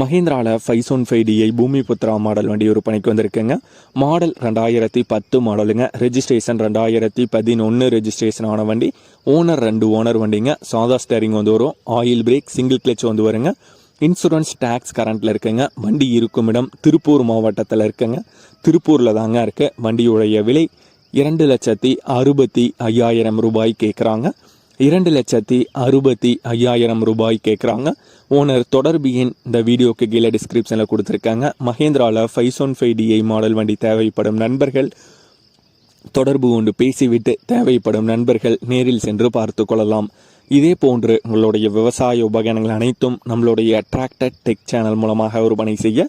மஹேந்திராவில் five one five DI Bhoomi Putra model வண்டி ஒரு பணிக்கு வந்திருக்குங்க. மாடல் ரெண்டாயிரத்தி பத்து மாடலுங்க. ரெஜிஸ்ட்ரேஷன் ரெண்டாயிரத்தி பதினொன்று ரெஜிஸ்ட்ரேஷன் ஆன வண்டி. ஓனர் ரெண்டு ஓனர் வண்டிங்க. சாதா ஸ்டேரிங் வந்து வரும். ஆயில் பிரேக் சிங்கிள் கிளச் வந்து வருங்க. இன்சூரன்ஸ் டேக்ஸ் கரண்ட்டில் இருக்குங்க. வண்டி இருக்கும் இடம் திருப்பூர் மாவட்டத்தில் இருக்குங்க. திருப்பூரில் தாங்க இருக்குது வண்டியுடைய விலை இரண்டு லட்சத்தி அறுபத்தி ஐயாயிரம் ரூபாய் கேட்குறாங்க இரண்டு லட்சத்தி அறுபத்தி ஐயாயிரம் ரூபாய் கேட்குறாங்க ஓனர் தொடர்பு எண் இந்த வீடியோக்கு கீழே டிஸ்கிரிப்ஷனில் கொடுத்துருக்காங்க. மஹேந்திராவில் five one five DI model வண்டி தேவைப்படும் நண்பர்கள் தொடர்பு கொண்டு பேசிவிட்டு தேவைப்படும் நண்பர்கள் நேரில் சென்று பார்த்து கொள்ளலாம். இதே போன்று உங்களுடைய விவசாய உபகரணங்கள் அனைத்தும் நம்மளுடைய டிராக்டர் டெக் சேனல் மூலமாக விற்பனை செய்ய